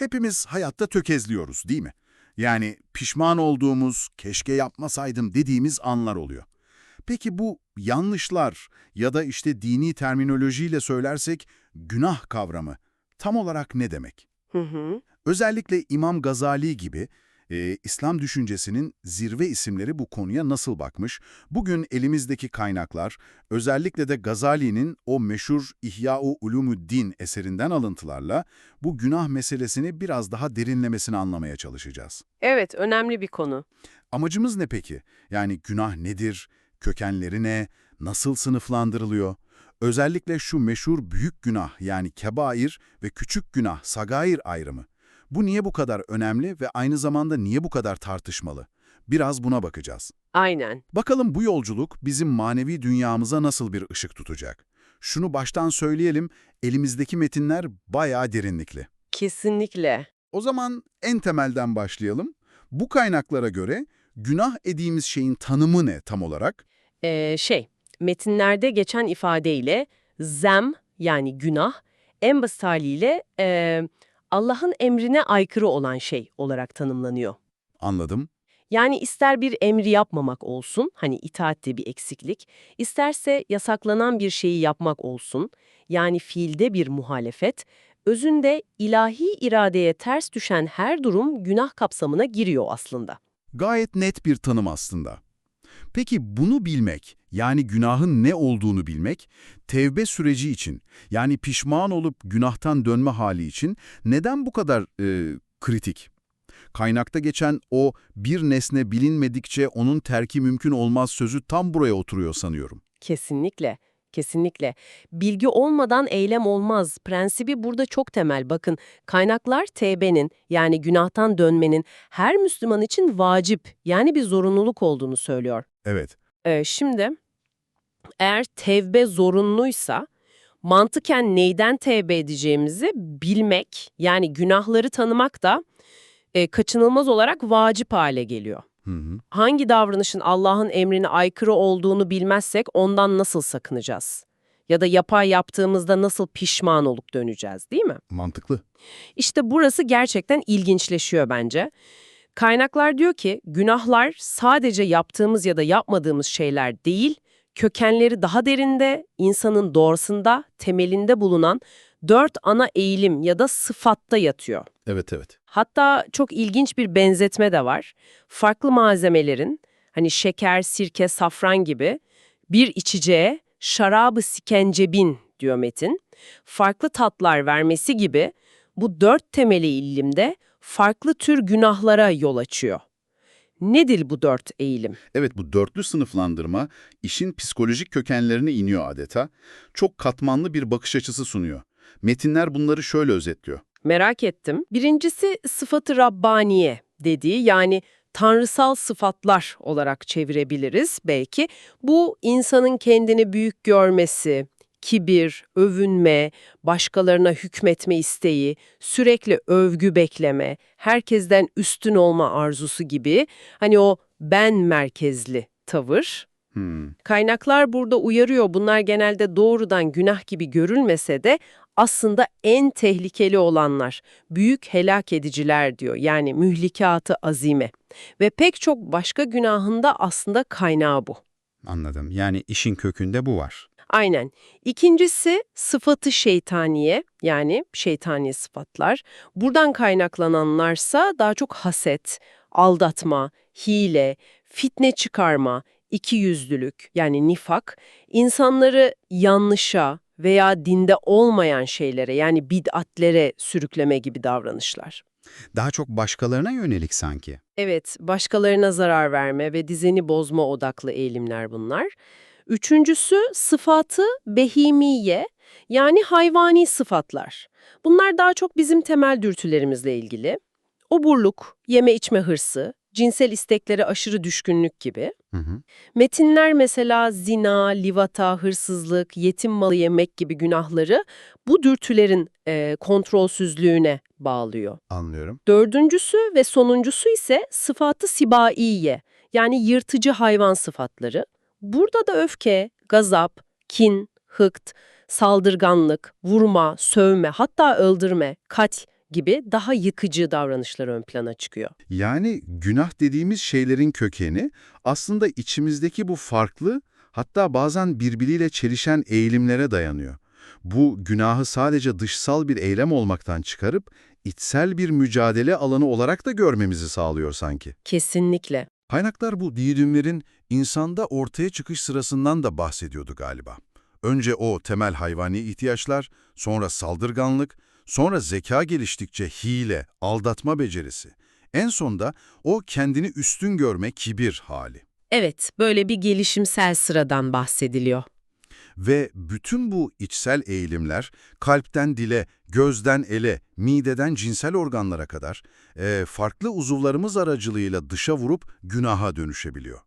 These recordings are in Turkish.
Hepimiz hayatta tökezliyoruz değil mi? Yani pişman olduğumuz, keşke yapmasaydım dediğimiz anlar oluyor. Peki bu yanlışlar ya da işte dini terminolojiyle söylersek günah kavramı tam olarak ne demek? Hı hı. Özellikle İmam Gazali gibi e, İslam düşüncesinin zirve isimleri bu konuya nasıl bakmış? Bugün elimizdeki kaynaklar, özellikle de Gazali'nin o meşhur İhya-u Ulumuddin eserinden alıntılarla bu günah meselesini biraz daha derinlemesine anlamaya çalışacağız. Evet, önemli bir konu. Amacımız ne peki? Yani günah nedir? Kökenleri ne? Nasıl sınıflandırılıyor? Özellikle şu meşhur büyük günah yani kebair ve küçük günah sagair ayrımı. Bu niye bu kadar önemli ve aynı zamanda niye bu kadar tartışmalı? Biraz buna bakacağız. Aynen. Bakalım bu yolculuk bizim manevi dünyamıza nasıl bir ışık tutacak? Şunu baştan söyleyelim, elimizdeki metinler bayağı derinlikli. Kesinlikle. O zaman en temelden başlayalım. Bu kaynaklara göre günah dediğimiz şeyin tanımı ne tam olarak? Ee, şey, metinlerde geçen ifadeyle zem yani günah, en basit haliyle e, Allah'ın emrine aykırı olan şey olarak tanımlanıyor. Anladım. Yani ister bir emri yapmamak olsun, hani itaatte bir eksiklik, isterse yasaklanan bir şeyi yapmak olsun, yani fiilde bir muhalefet, özünde ilahi iradeye ters düşen her durum günah kapsamına giriyor aslında. Gayet net bir tanım aslında. Peki bunu bilmek, yani günahın ne olduğunu bilmek, tevbe süreci için, yani pişman olup günahtan dönme hali için neden bu kadar e, kritik? Kaynakta geçen o bir nesne bilinmedikçe onun terki mümkün olmaz sözü tam buraya oturuyor sanıyorum. Kesinlikle, kesinlikle. Bilgi olmadan eylem olmaz. Prensibi burada çok temel. Bakın, kaynaklar tevbenin yani günahtan dönmenin her Müslüman için vacip yani bir zorunluluk olduğunu söylüyor. Evet, Ee, şimdi eğer tevbe zorunluysa mantıken neyden tevbe edeceğimizi bilmek yani günahları tanımak da e, kaçınılmaz olarak vacip hale geliyor. Hı hı. Hangi davranışın Allah'ın emrine aykırı olduğunu bilmezsek ondan nasıl sakınacağız? Ya da yapay yaptığımızda nasıl pişman olup döneceğiz değil mi? mantıklı. İşte burası gerçekten ilginçleşiyor bence. Kaynaklar diyor ki günahlar sadece yaptığımız ya da yapmadığımız şeyler değil, kökenleri daha derinde, insanın doğasında, temelinde bulunan dört ana eğilim ya da sıfatta yatıyor. Evet, evet. Hatta çok ilginç bir benzetme de var. Farklı malzemelerin, hani şeker, sirke, safran gibi bir içeceğe şarabı sikencebin diyor Metin. Farklı tatlar vermesi gibi bu dört temeli ilimde farklı tür günahlara yol açıyor. Nedir bu dört eğilim? Evet bu dörtlü sınıflandırma işin psikolojik kökenlerine iniyor adeta. Çok katmanlı bir bakış açısı sunuyor. Metinler bunları şöyle özetliyor. Merak ettim. Birincisi sıfatı Rabbaniye dediği yani tanrısal sıfatlar olarak çevirebiliriz belki. Bu insanın kendini büyük görmesi, kibir, övünme, başkalarına hükmetme isteği, sürekli övgü bekleme, herkesten üstün olma arzusu gibi hani o ben merkezli tavır. Hmm, Kaynaklar burada uyarıyor bunlar genelde doğrudan günah gibi görülmese de aslında en tehlikeli olanlar, büyük helak ediciler diyor yani mühlikatı azime. Ve pek çok başka günahında aslında kaynağı bu. Anladım. Yani işin kökünde bu var. Aynen. İkincisi sıfatı şeytaniye yani şeytani sıfatlar. Buradan kaynaklananlarsa daha çok haset, aldatma, hile, fitne çıkarma, ikiyüzlülük yani nifak, insanları yanlışa veya dinde olmayan şeylere yani bid'atlere sürükleme gibi davranışlar. Daha çok başkalarına yönelik sanki. Evet, başkalarına zarar verme ve dizeni bozma odaklı eğilimler bunlar. Üçüncüsü sıfatı behimiye yani hayvani sıfatlar. Bunlar daha çok bizim temel dürtülerimizle ilgili. Oburluk, yeme içme hırsı, cinsel isteklere aşırı düşkünlük gibi. Hı hı. Metinler mesela zina, livata, hırsızlık, yetim malı yemek gibi günahları bu dürtülerin e, kontrolsüzlüğüne bağlıyor. Anlıyorum. Dördüncüsü ve sonuncusu ise sıfatı sibaiye yani yırtıcı hayvan sıfatları. Burada da öfke, gazap, kin, hıkt, saldırganlık, vurma, sövme hatta öldürme, kat gibi daha yıkıcı davranışlar ön plana çıkıyor. Yani günah dediğimiz şeylerin kökeni aslında içimizdeki bu farklı, hatta bazen birbiriyle çelişen eğilimlere dayanıyor. Bu günahı sadece dışsal bir eylem olmaktan çıkarıp içsel bir mücadele alanı olarak da görmemizi sağlıyor sanki. Kesinlikle. Kaynaklar bu diyidümlerin insanda ortaya çıkış sırasından da bahsediyordu galiba. Önce o temel hayvani ihtiyaçlar, sonra saldırganlık, sonra zeka geliştikçe hile, aldatma becerisi. En sonda o kendini üstün görme, kibir hali. Evet, böyle bir gelişimsel sıradan bahsediliyor. Ve bütün bu içsel eğilimler kalpten dile, gözden ele, mideden cinsel organlara kadar eee, farklı uzuvlarımız aracılığıyla dışa vurup günaha dönüşebiliyor.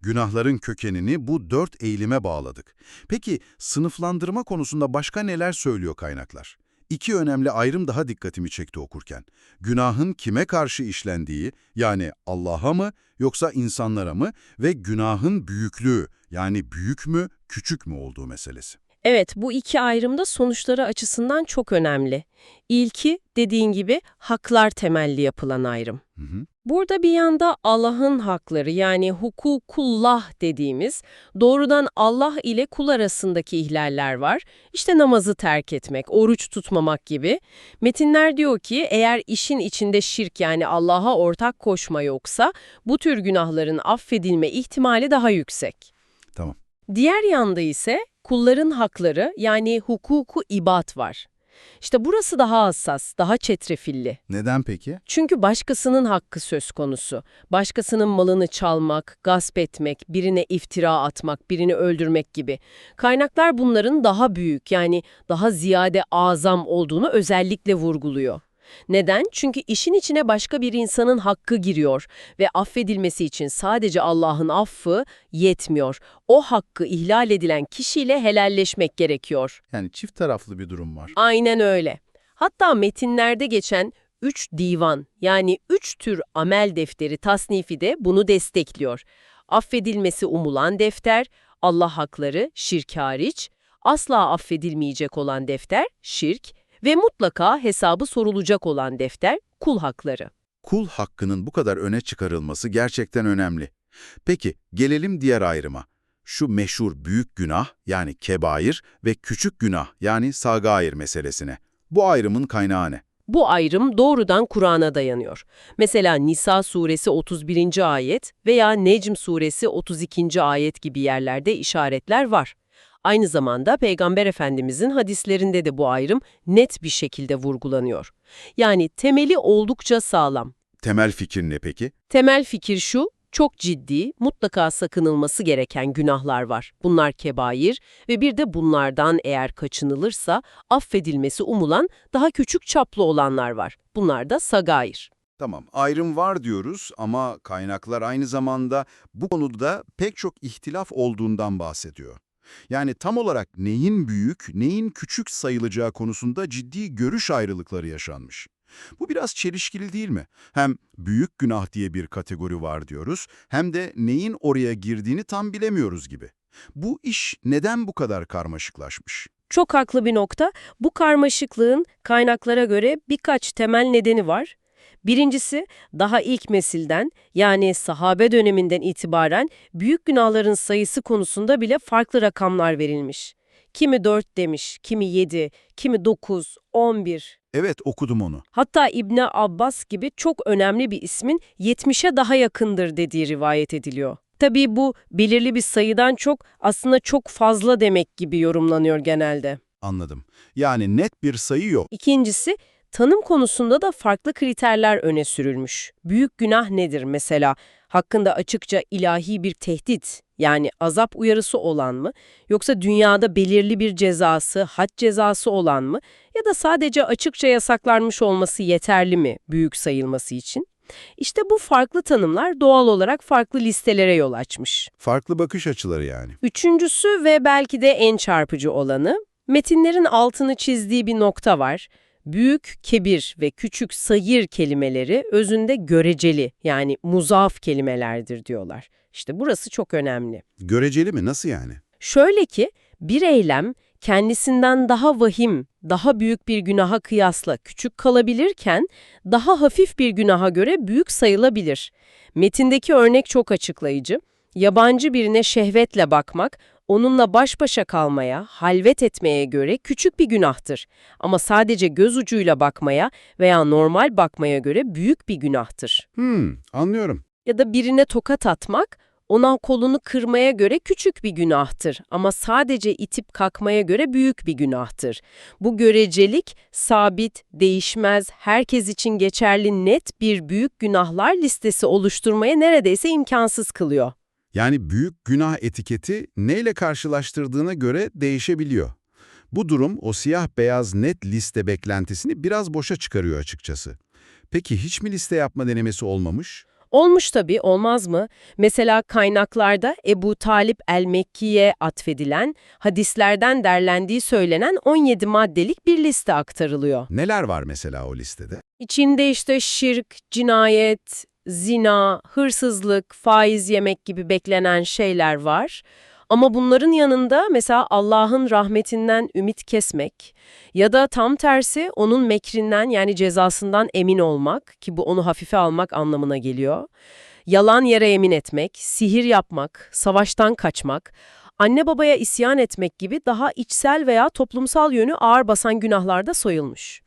Günahların kökenini bu dört eğilime bağladık. Peki sınıflandırma konusunda başka neler söylüyor kaynaklar? İki önemli ayrım daha dikkatimi çekti okurken. Günahın kime karşı işlendiği, yani Allah'a mı yoksa insanlara mı ve günahın büyüklüğü, yani büyük mü, küçük mü olduğu meselesi. Evet, bu iki ayrımda sonuçları açısından çok önemli. İlki, dediğin gibi, haklar temelli yapılan ayrım. Hı hı. Burada bir yanda Allah'ın hakları yani hukukullah dediğimiz doğrudan Allah ile kul arasındaki ihlaller var. İşte namazı terk etmek, oruç tutmamak gibi. Metinler diyor ki eğer işin içinde şirk yani Allah'a ortak koşma yoksa bu tür günahların affedilme ihtimali daha yüksek. Tamam. Diğer yanda ise kulların hakları yani hukuku ibad var. İşte burası daha hassas, daha çetrefilli. Neden peki? Çünkü başkasının hakkı söz konusu. Başkasının malını çalmak, gasp etmek, birine iftira atmak, birini öldürmek gibi. Kaynaklar bunların daha büyük yani daha ziyade azam olduğunu özellikle vurguluyor. Neden? Çünkü işin içine başka bir insanın hakkı giriyor ve affedilmesi için sadece Allah'ın affı yetmiyor. O hakkı ihlal edilen kişiyle helalleşmek gerekiyor. Yani çift taraflı bir durum var. Aynen öyle. Hatta metinlerde geçen üç divan yani üç tür amel defteri tasnifi de bunu destekliyor. Affedilmesi umulan defter, Allah hakları, şirk hariç, asla affedilmeyecek olan defter, şirk ve mutlaka hesabı sorulacak olan defter, kul hakları. Kul hakkının bu kadar öne çıkarılması gerçekten önemli. Peki gelelim diğer ayrıma. Şu meşhur büyük günah yani kebair ve küçük günah yani sagair meselesine. Bu ayrımın kaynağı ne? Bu ayrım doğrudan Kur'an'a dayanıyor. Mesela Nisa suresi 31. ayet veya Necm suresi 32. ayet gibi yerlerde işaretler var. Aynı zamanda Peygamber Efendimizin hadislerinde de bu ayrım net bir şekilde vurgulanıyor. Yani temeli oldukça sağlam. Temel fikir ne peki? Temel fikir şu, çok ciddi, mutlaka sakınılması gereken günahlar var. Bunlar kebair ve bir de bunlardan eğer kaçınılırsa affedilmesi umulan daha küçük çaplı olanlar var. Bunlar da sagair. Tamam, ayrım var diyoruz ama kaynaklar aynı zamanda bu konuda pek çok ihtilaf olduğundan bahsediyor. Yani tam olarak neyin büyük, neyin küçük sayılacağı konusunda ciddi görüş ayrılıkları yaşanmış. Bu biraz çelişkili değil mi? Hem büyük günah diye bir kategori var diyoruz, hem de neyin oraya girdiğini tam bilemiyoruz gibi. Bu iş neden bu kadar karmaşıklaşmış? Çok haklı bir nokta. Bu karmaşıklığın kaynaklara göre birkaç temel nedeni var. Birincisi, daha ilk nesilden yani sahabe döneminden itibaren büyük günahların sayısı konusunda bile farklı rakamlar verilmiş. Kimi 4 demiş, kimi 7, kimi 9, 11. Evet, okudum onu. Hatta İbni Abbas gibi çok önemli bir ismin 70'e daha yakındır dediği rivayet ediliyor. Tabii bu belirli bir sayıdan çok aslında çok fazla demek gibi yorumlanıyor genelde. Anladım. Yani net bir sayı yok. İkincisi, tanım konusunda da farklı kriterler öne sürülmüş. Büyük günah nedir mesela? Hakkında açıkça ilahi bir tehdit, yani azap uyarısı olan mı? Yoksa dünyada belirli bir cezası, had cezası olan mı? Ya da sadece açıkça yasaklanmış olması yeterli mi büyük sayılması için? İşte bu farklı tanımlar doğal olarak farklı listelere yol açmış. Farklı bakış açıları yani. Üçüncüsü ve belki de en çarpıcı olanı, metinlerin altını çizdiği bir nokta var. Büyük, kebir ve küçük sayır kelimeleri özünde göreceli yani muzaf kelimelerdir diyorlar. İşte burası çok önemli. Göreceli mi? Nasıl yani? Şöyle ki bir eylem kendisinden daha vahim, daha büyük bir günaha kıyasla küçük kalabilirken, daha hafif bir günaha göre büyük sayılabilir. Metindeki örnek çok açıklayıcı. Yabancı birine şehvetle bakmak, onunla baş başa kalmaya, halvet etmeye göre küçük bir günahtır. Ama sadece göz ucuyla bakmaya veya normal bakmaya göre büyük bir günahtır. Hmm, anlıyorum. Ya da birine tokat atmak, ona kolunu kırmaya göre küçük bir günahtır ama sadece itip kalkmaya göre büyük bir günahtır. Bu görecelik, sabit, değişmez, herkes için geçerli net bir büyük günahlar listesi oluşturmaya neredeyse imkansız kılıyor. Yani büyük günah etiketi neyle karşılaştırdığına göre değişebiliyor. Bu durum o siyah beyaz net liste beklentisini biraz boşa çıkarıyor açıkçası. Peki hiç mi liste yapma denemesi olmamış? Olmuş tabii, olmaz mı? Mesela kaynaklarda Ebu Talip el-Mekki'ye atfedilen, hadislerden derlendiği söylenen 17 maddelik bir liste aktarılıyor. Neler var mesela o listede? İçinde işte şirk, cinayet, zina, hırsızlık, faiz yemek gibi beklenen şeyler var. Ama bunların yanında mesela Allah'ın rahmetinden ümit kesmek ya da tam tersi onun mekrinden yani cezasından emin olmak ki bu onu hafife almak anlamına geliyor. Yalan yere yemin etmek, sihir yapmak, savaştan kaçmak, anne babaya isyan etmek gibi daha içsel veya toplumsal yönü ağır basan günahlarda soyulmuş.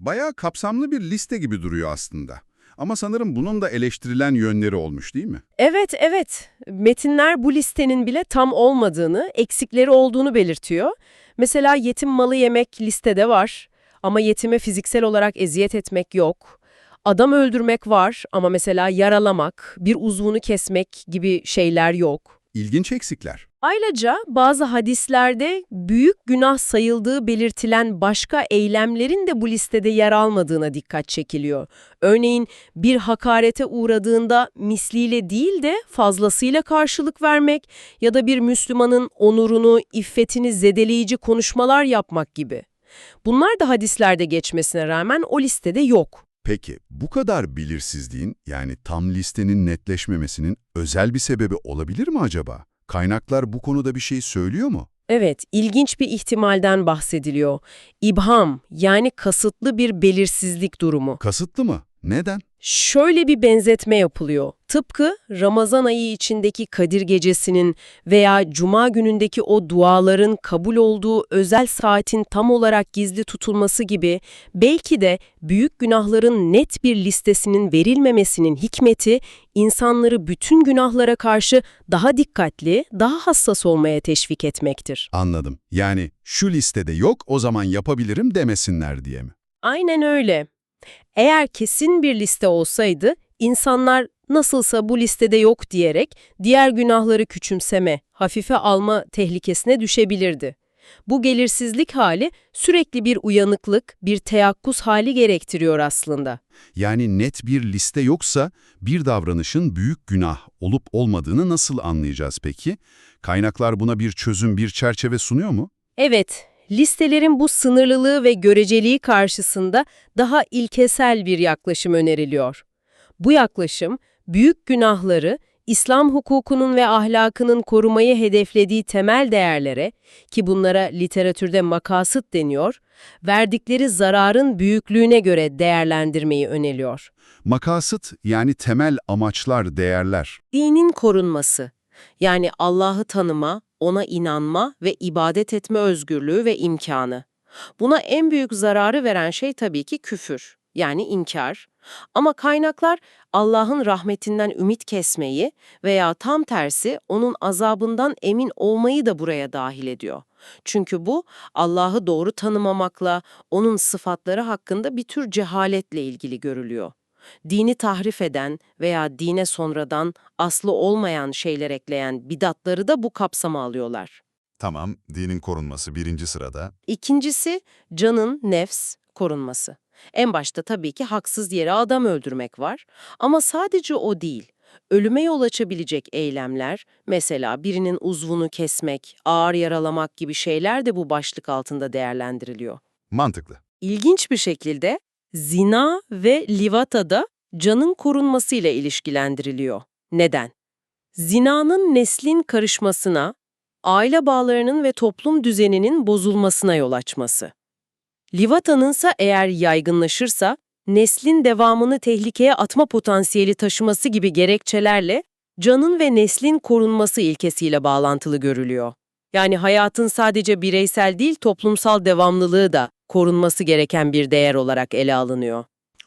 Bayağı kapsamlı bir liste gibi duruyor aslında. Ama sanırım bunun da eleştirilen yönleri olmuş değil mi? Evet, evet. Metinler bu listenin bile tam olmadığını, eksikleri olduğunu belirtiyor. Mesela yetim malı yemek listede var ama yetime fiziksel olarak eziyet etmek yok. Adam öldürmek var ama mesela yaralamak, bir uzvunu kesmek gibi şeyler yok. İlginç eksikler. Ayrıca bazı hadislerde büyük günah sayıldığı belirtilen başka eylemlerin de bu listede yer almadığına dikkat çekiliyor. Örneğin bir hakarete uğradığında misliyle değil de fazlasıyla karşılık vermek ya da bir Müslümanın onurunu, iffetini zedeleyici konuşmalar yapmak gibi. Bunlar da hadislerde geçmesine rağmen o listede yok. Peki bu kadar belirsizliğin yani tam listenin netleşmemesinin özel bir sebebi olabilir mi acaba? Kaynaklar bu konuda bir şey söylüyor mu? Evet, ilginç bir ihtimalden bahsediliyor. İbham yani kasıtlı bir belirsizlik durumu. Kasıtlı mı? Neden? Şöyle bir benzetme yapılıyor. Tıpkı Ramazan ayı içindeki Kadir Gecesi'nin veya Cuma günündeki o duaların kabul olduğu özel saatin tam olarak gizli tutulması gibi belki de büyük günahların net bir listesinin verilmemesinin hikmeti insanları bütün günahlara karşı daha dikkatli, daha hassas olmaya teşvik etmektir. Anladım. Yani şu listede yok o zaman yapabilirim demesinler diye mi? Aynen öyle. Eğer kesin bir liste olsaydı, insanlar nasılsa bu listede yok diyerek diğer günahları küçümseme, hafife alma tehlikesine düşebilirdi. Bu gelirsizlik hali sürekli bir uyanıklık, bir teyakkuz hali gerektiriyor aslında. Yani net bir liste yoksa bir davranışın büyük günah olup olmadığını nasıl anlayacağız peki? Kaynaklar buna bir çözüm, bir çerçeve sunuyor mu? Evet, listelerin bu sınırlılığı ve göreceliği karşısında daha ilkesel bir yaklaşım öneriliyor. Bu yaklaşım, büyük günahları, İslam hukukunun ve ahlakının korumayı hedeflediği temel değerlere, ki bunlara literatürde makasıt deniyor, verdikleri zararın büyüklüğüne göre değerlendirmeyi öneriyor. Makasıt yani temel amaçlar, değerler. Dinin korunması, yani Allah'ı tanıma, ona inanma ve ibadet etme özgürlüğü ve imkanı. Buna en büyük zararı veren şey tabii ki küfür, yani inkar. Ama kaynaklar Allah'ın rahmetinden ümit kesmeyi veya tam tersi onun azabından emin olmayı da buraya dahil ediyor. Çünkü bu Allah'ı doğru tanımamakla, onun sıfatları hakkında bir tür cehaletle ilgili görülüyor. Dini tahrif eden veya dine sonradan aslı olmayan şeyler ekleyen bidatları da bu kapsama alıyorlar. Tamam, dinin korunması birinci sırada. İkincisi canın nefs korunması. En başta tabii ki haksız yere adam öldürmek var ama sadece o değil. Ölüme yol açabilecek eylemler, mesela birinin uzvunu kesmek, ağır yaralamak gibi şeyler de bu başlık altında değerlendiriliyor. Mantıklı. İlginç bir şekilde zina ve livata da canın korunmasıyla ilişkilendiriliyor. Neden? Zinanın neslin karışmasına, aile bağlarının ve toplum düzeninin bozulmasına yol açması. Livatanınsa eğer yaygınlaşırsa, neslin devamını tehlikeye atma potansiyeli taşıması gibi gerekçelerle canın ve neslin korunması ilkesiyle bağlantılı görülüyor. Yani hayatın sadece bireysel değil toplumsal devamlılığı da korunması gereken bir değer olarak ele alınıyor.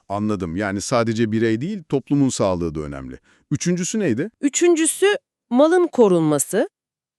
Anladım. Yani sadece birey değil, toplumun sağlığı da önemli. Üçüncüsü neydi? Üçüncüsü malın korunması.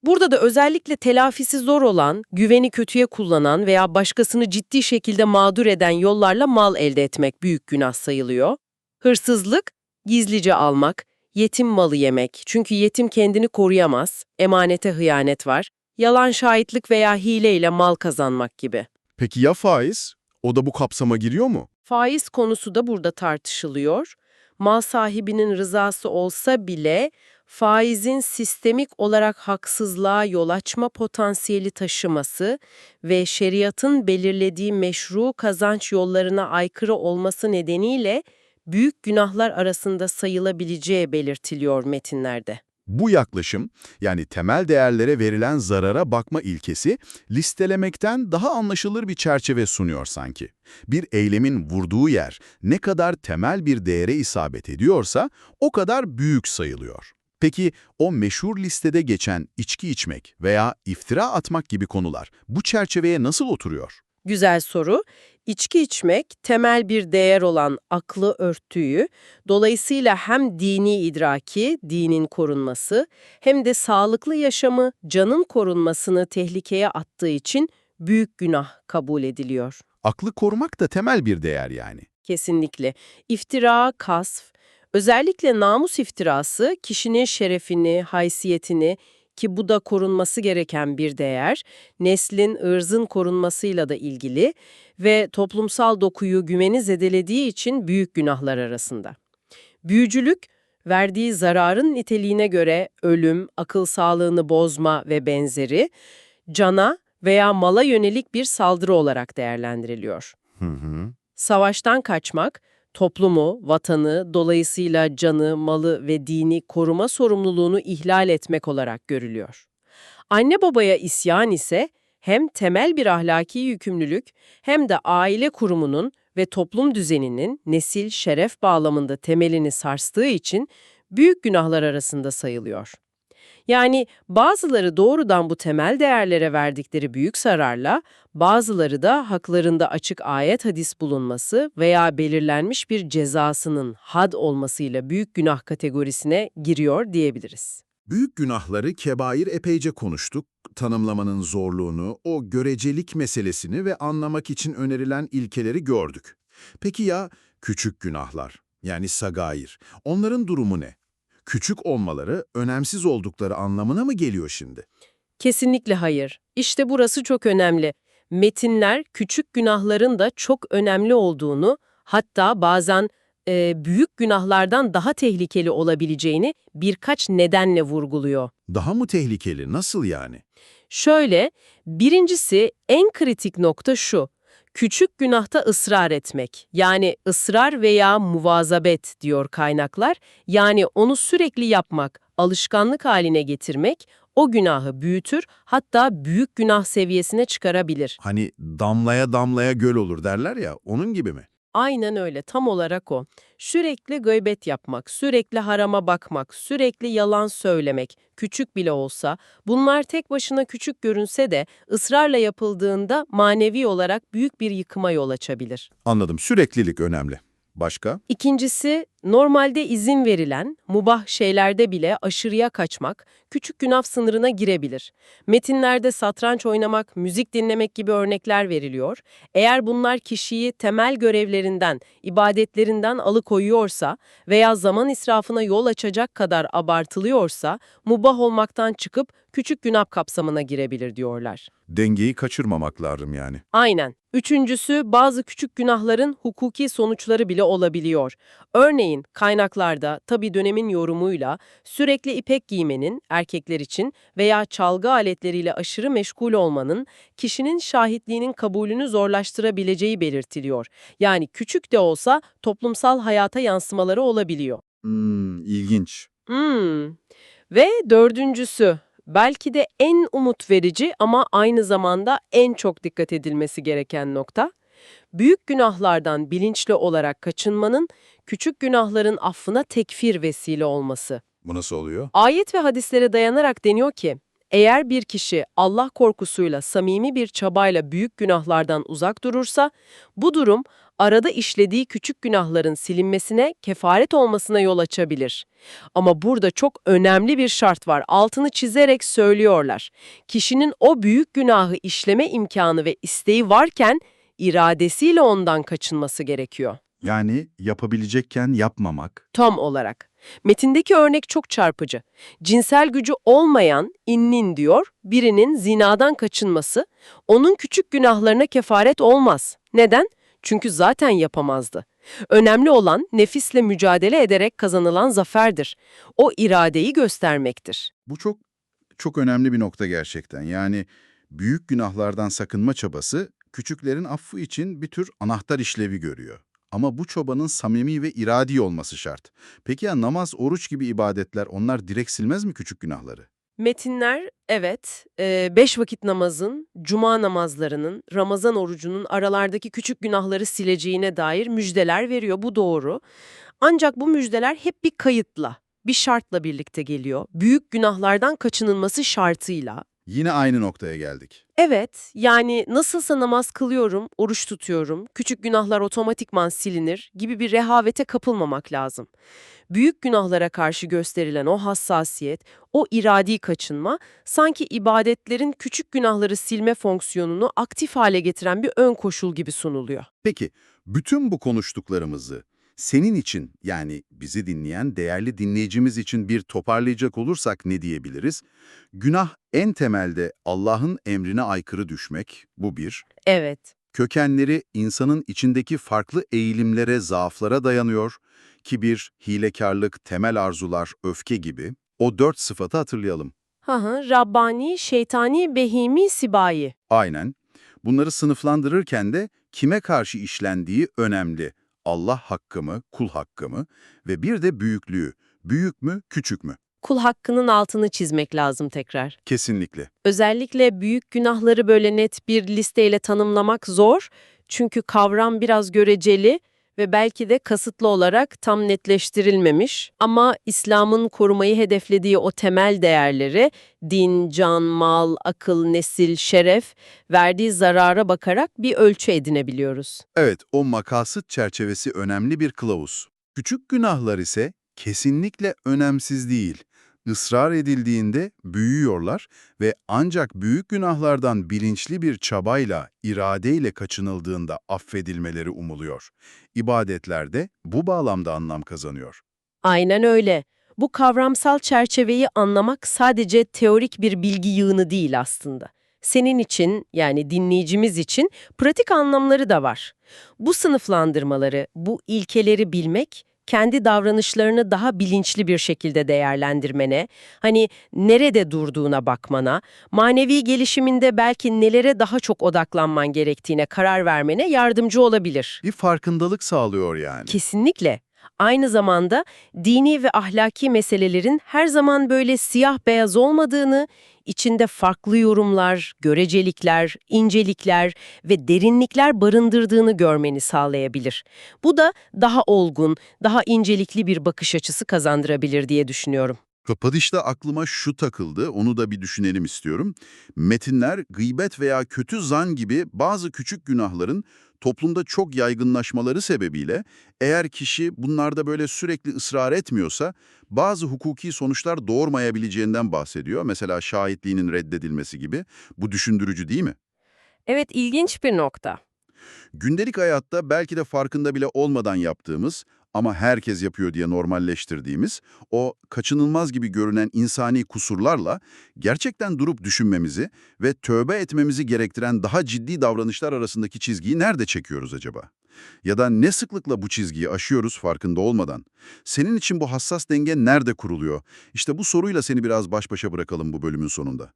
Burada da özellikle telafisi zor olan, güveni kötüye kullanan veya başkasını ciddi şekilde mağdur eden yollarla mal elde etmek büyük günah sayılıyor. Hırsızlık, gizlice almak, yetim malı yemek çünkü yetim kendini koruyamaz, emanete hıyanet var, yalan şahitlik veya hileyle mal kazanmak gibi. Peki ya faiz? O da bu kapsama giriyor mu? Faiz konusu da burada tartışılıyor. Mal sahibinin rızası olsa bile faizin sistemik olarak haksızlığa yol açma potansiyeli taşıması ve şeriatın belirlediği meşru kazanç yollarına aykırı olması nedeniyle büyük günahlar arasında sayılabileceği belirtiliyor metinlerde. Bu yaklaşım, yani temel değerlere verilen zarara bakma ilkesi, listelemekten daha anlaşılır bir çerçeve sunuyor sanki. Bir eylemin vurduğu yer ne kadar temel bir değere isabet ediyorsa, o kadar büyük sayılıyor. Peki o meşhur listede geçen içki içmek veya iftira atmak gibi konular bu çerçeveye nasıl oturuyor? Güzel soru. İçki içmek temel bir değer olan aklı örttüğü, dolayısıyla hem dini idraki, dinin korunması, hem de sağlıklı yaşamı, canın korunmasını tehlikeye attığı için büyük günah kabul ediliyor. Aklı korumak da temel bir değer yani. Kesinlikle. İftira, kasf, özellikle namus iftirası kişinin şerefini, haysiyetini ki bu da korunması gereken bir değer, neslin, ırzın korunmasıyla da ilgili ve toplumsal dokuyu güveni zedelediği için büyük günahlar arasında. Büyücülük, verdiği zararın niteliğine göre ölüm, akıl sağlığını bozma ve benzeri, cana veya mala yönelik bir saldırı olarak değerlendiriliyor. Hı hı. Savaştan kaçmak, toplumu, vatanı, dolayısıyla canı, malı ve dini koruma sorumluluğunu ihlal etmek olarak görülüyor. Anne babaya isyan ise hem temel bir ahlaki yükümlülük hem de aile kurumunun ve toplum düzeninin nesil şeref bağlamında temelini sarstığı için büyük günahlar arasında sayılıyor. Yani bazıları doğrudan bu temel değerlere verdikleri büyük zararla, bazıları da haklarında açık ayet hadis bulunması veya belirlenmiş bir cezasının had olmasıyla büyük günah kategorisine giriyor diyebiliriz. Büyük günahları kebair epeyce konuştuk. Tanımlamanın zorluğunu, o görecelik meselesini ve anlamak için önerilen ilkeleri gördük. Peki ya küçük günahlar, yani sagair, onların durumu ne? Küçük olmaları önemsiz oldukları anlamına mı geliyor şimdi? Kesinlikle hayır. İşte burası çok önemli. Metinler küçük günahların da çok önemli olduğunu, hatta bazen e, büyük günahlardan daha tehlikeli olabileceğini birkaç nedenle vurguluyor. Daha mı tehlikeli, nasıl yani? Şöyle, birincisi en kritik nokta şu. Küçük günahta ısrar etmek. Yani ısrar veya muvazabet diyor kaynaklar. Yani onu sürekli yapmak, alışkanlık haline getirmek o günahı büyütür, hatta büyük günah seviyesine çıkarabilir. Hani damlaya damlaya göl olur derler ya, onun gibi mi? Aynen öyle, tam olarak o. Sürekli gıybet yapmak, sürekli harama bakmak, sürekli yalan söylemek, küçük bile olsa, bunlar tek başına küçük görünse de ısrarla yapıldığında manevi olarak büyük bir yıkıma yol açabilir. Anladım, süreklilik önemli. Başka? İkincisi, normalde izin verilen, mubah şeylerde bile aşırıya kaçmak, küçük günah sınırına girebilir. Metinlerde satranç oynamak, müzik dinlemek gibi örnekler veriliyor. Eğer bunlar kişiyi temel görevlerinden, ibadetlerinden alıkoyuyorsa veya zaman israfına yol açacak kadar abartılıyorsa, mubah olmaktan çıkıp küçük günah kapsamına girebilir diyorlar. Dengeyi kaçırmamak lazım yani. Aynen. Üçüncüsü bazı küçük günahların hukuki sonuçları bile olabiliyor. Örneğin kaynaklarda tabi dönemin yorumuyla sürekli ipek giymenin erkekler için veya çalgı aletleriyle aşırı meşgul olmanın kişinin şahitliğinin kabulünü zorlaştırabileceği belirtiliyor. Yani küçük de olsa toplumsal hayata yansımaları olabiliyor. Hmm, ilginç. Hmm. Ve dördüncüsü, Belki de en umut verici ama aynı zamanda en çok dikkat edilmesi gereken nokta, büyük günahlardan bilinçli olarak kaçınmanın küçük günahların affına tekfir vesile olması. Bu nasıl oluyor? Ayet ve hadislere dayanarak deniyor ki, eğer bir kişi Allah korkusuyla, samimi bir çabayla büyük günahlardan uzak durursa, bu durum arada işlediği küçük günahların silinmesine, kefaret olmasına yol açabilir. Ama burada çok önemli bir şart var. Altını çizerek söylüyorlar. Kişinin o büyük günahı işleme imkanı ve isteği varken, iradesiyle ondan kaçınması gerekiyor. Yani yapabilecekken yapmamak. Tam olarak. Metindeki örnek çok çarpıcı. Cinsel gücü olmayan innin diyor, birinin zinadan kaçınması, onun küçük günahlarına kefaret olmaz. Neden? Çünkü zaten yapamazdı. Önemli olan nefisle mücadele ederek kazanılan zaferdir. O iradeyi göstermektir. Bu çok çok önemli bir nokta gerçekten. Yani büyük günahlardan sakınma çabası küçüklerin affı için bir tür anahtar işlevi görüyor. Ama bu çobanın samimi ve iradi olması şart. Peki ya namaz, oruç gibi ibadetler onlar direkt silmez mi küçük günahları? Metinler, evet, e, beş vakit namazın, cuma namazlarının, Ramazan orucunun aralardaki küçük günahları sileceğine dair müjdeler veriyor. Bu doğru. Ancak bu müjdeler hep bir kayıtla, bir şartla birlikte geliyor. Büyük günahlardan kaçınılması şartıyla. Yine aynı noktaya geldik. Evet, yani nasılsa namaz kılıyorum, oruç tutuyorum, küçük günahlar otomatikman silinir gibi bir rehavete kapılmamak lazım. Büyük günahlara karşı gösterilen o hassasiyet, o iradi kaçınma, sanki ibadetlerin küçük günahları silme fonksiyonunu aktif hale getiren bir ön koşul gibi sunuluyor. Peki, bütün bu konuştuklarımızı senin için yani bizi dinleyen değerli dinleyicimiz için bir toparlayacak olursak ne diyebiliriz? Günah en temelde Allah'ın emrine aykırı düşmek, bu bir. Evet, Kökenleri insanın içindeki farklı eğilimlere, zaaflara dayanıyor. Kibir, hilekarlık, temel arzular, öfke gibi. O dört sıfatı hatırlayalım. hı hı, Rabbani, şeytani, behimi, sibai. Aynen. Bunları sınıflandırırken de kime karşı işlendiği önemli. Allah hakkı mı, kul hakkı mı ve bir de büyüklüğü. Büyük mü, küçük mü? Kul hakkının altını çizmek lazım tekrar. Kesinlikle. Özellikle büyük günahları böyle net bir listeyle tanımlamak zor. Çünkü kavram biraz göreceli ve belki de kasıtlı olarak tam netleştirilmemiş. Ama İslam'ın korumayı hedeflediği o temel değerleri din, can, mal, akıl, nesil, şeref verdiği zarara bakarak bir ölçü edinebiliyoruz. Evet, o makasıt çerçevesi önemli bir kılavuz. Küçük günahlar ise kesinlikle önemsiz değil. Israr edildiğinde büyüyorlar ve ancak büyük günahlardan bilinçli bir çabayla, iradeyle kaçınıldığında affedilmeleri umuluyor. İbadetler de bu bağlamda anlam kazanıyor. Aynen öyle. Bu kavramsal çerçeveyi anlamak sadece teorik bir bilgi yığını değil aslında. Senin için yani dinleyicimiz için pratik anlamları da var. Bu sınıflandırmaları, bu ilkeleri bilmek kendi davranışlarını daha bilinçli bir şekilde değerlendirmene, hani nerede durduğuna bakmana, manevi gelişiminde belki nelere daha çok odaklanman gerektiğine karar vermene yardımcı olabilir. Bir farkındalık sağlıyor yani. Kesinlikle. Aynı zamanda dini ve ahlaki meselelerin her zaman böyle siyah beyaz olmadığını, içinde farklı yorumlar, görecelikler, incelikler ve derinlikler barındırdığını görmeni sağlayabilir. Bu da daha olgun, daha incelikli bir bakış açısı kazandırabilir diye düşünüyorum. Kapadışta aklıma şu takıldı, onu da bir düşünelim istiyorum. Metinler, gıybet veya kötü zan gibi bazı küçük günahların toplumda çok yaygınlaşmaları sebebiyle eğer kişi bunlarda böyle sürekli ısrar etmiyorsa bazı hukuki sonuçlar doğurmayabileceğinden bahsediyor. Mesela şahitliğinin reddedilmesi gibi. Bu düşündürücü değil mi? Evet, ilginç bir nokta. Gündelik hayatta belki de farkında bile olmadan yaptığımız ama herkes yapıyor diye normalleştirdiğimiz o kaçınılmaz gibi görünen insani kusurlarla gerçekten durup düşünmemizi ve tövbe etmemizi gerektiren daha ciddi davranışlar arasındaki çizgiyi nerede çekiyoruz acaba? Ya da ne sıklıkla bu çizgiyi aşıyoruz farkında olmadan? Senin için bu hassas denge nerede kuruluyor? İşte bu soruyla seni biraz baş başa bırakalım bu bölümün sonunda.